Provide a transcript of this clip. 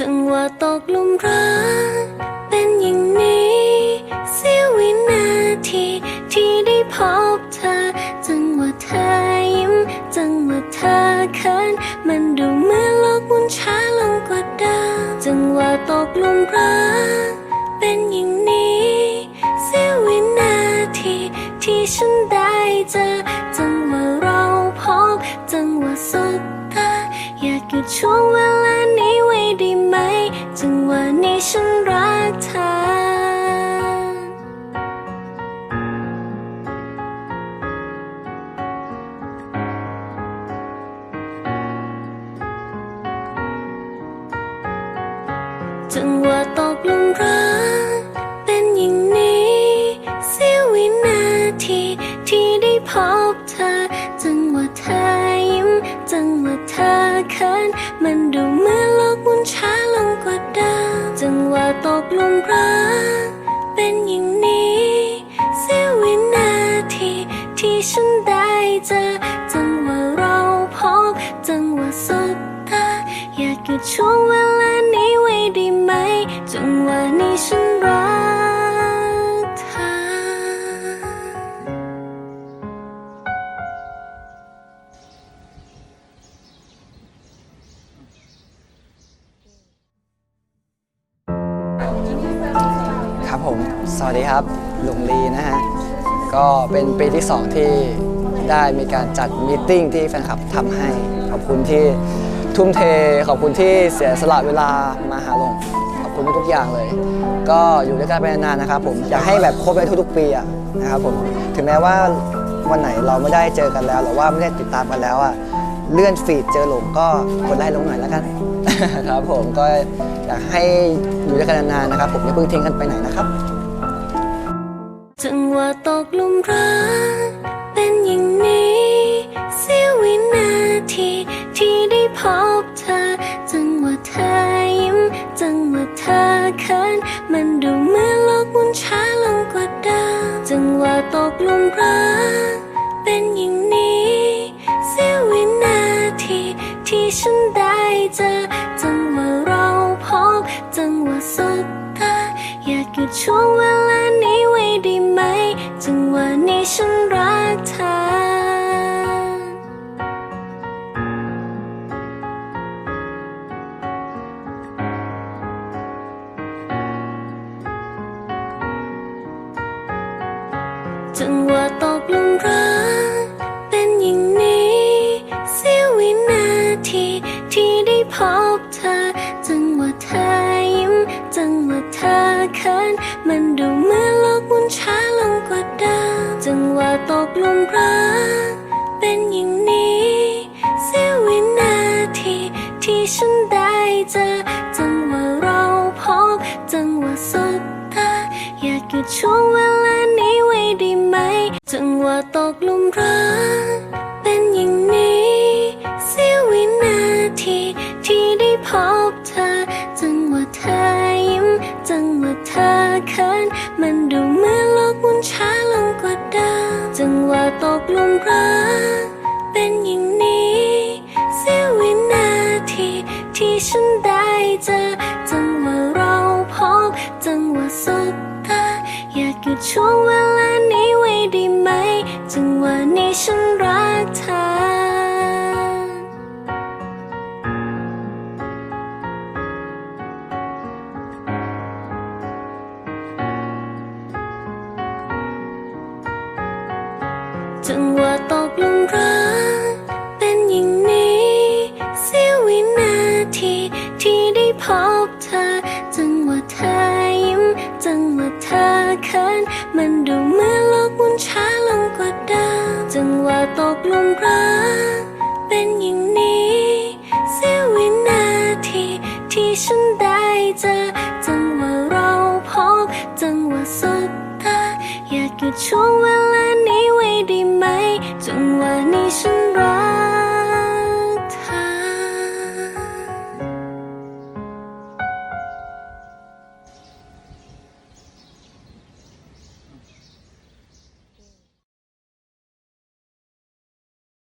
จังหวะตกหลุมรักเป็นอย่างนี้เสี้ยววินาทีที่ได้พบเธอ จังหวะเธอยิ้ม จังหวะเธอเขินมันดูเหมือนโลกหมุนช้าลงกว่าเดิมจังหวะตกหลุมรักเป็นอย่างนี้เสี้ยววินาทีที่ฉันได้เจอจังหวะเราพบจังหวะสบตาอยากหยุดช่วงเวลา ฉันรักเธอจังหวะตกห ผม สวัสดีครับหลงลีนะฮะ ก็เป็นปีที่ 2 ที่ได้มีการจัดมีติ้งที่แฟนคลับทำให้ ขอบคุณที่ทุ่มเท ขอบคุณที่เสียสละเวลามาหาหลง ขอบคุณทุกอย่างเลย ก็อยู่ด้วยกันไปนานๆนะครับผม อยากให้แบบครบไปทุกๆปีอะนะครับผม ถึงแม้ว่าวันไหนเราไม่ได้เจอกันแล้ว หรือว่าไม่ได้ติดตามกันแล้วอะ เลื่อนฟีดเจอหลงก็กดไลค์ลงหน่อยแล้วกัน ครับผมก็อยากให้อยู่ด้วยกันนานๆนะครับ ผมอย่าเพิ่งทิ้งกันไปไหนนะครับจังหวะตกหลุมรักเป็นอย่างนี้เสี้ยววินาทีที่ได้พบเธอ จังหวะเธอยิ้ม จังหวะเธอเขินมันดูเหมือนโลกหมุนช้าลงกว่าเดิมจังหวะตกหลุมรัก ดช่วงเวลานี้ไว้ได้ไหม จังหวะนี้ฉันรักเธอ จังหวะต เธอเขินมันดูเหมือนโลกมุนช้าลงกว่าเดิมจังหวะตกหลุมรัก เป็นอย่างนี้เสี้ยววินาที ที่ฉันได้เจอ จังหวะเราพบ จังหวะสบตา อยากหยุดช่วงเวลานี้ไว้ได้ไหม จังหวะตกหลุมรัก รักเป็นอย่างนี้เสี้ยววินาทีที่ฉันได้เจอจังหวะเราพบจังหวะสบตาอยากหยุดช่วงเวลานี้ไว้ได้ไหม จังหวะนี้ฉันรักเธอ จังหวะตกลุมรัก เป็นอย่างนี้เสี้ยววินาทีที่ได้พบเธอ จังหวะเธอยิ้ม จังหวะเธอเขินมันดูเหมือนโลกมุนช้าลงกว่าเดิมจังหวะตกลุมรัก เป็นอย่างนี้เสี้ยววินาทีที่ฉันได้เจอจังหวะเราพบจังหวะสบตาอยากหยุดช่วงเวลานี้ 没，总วัน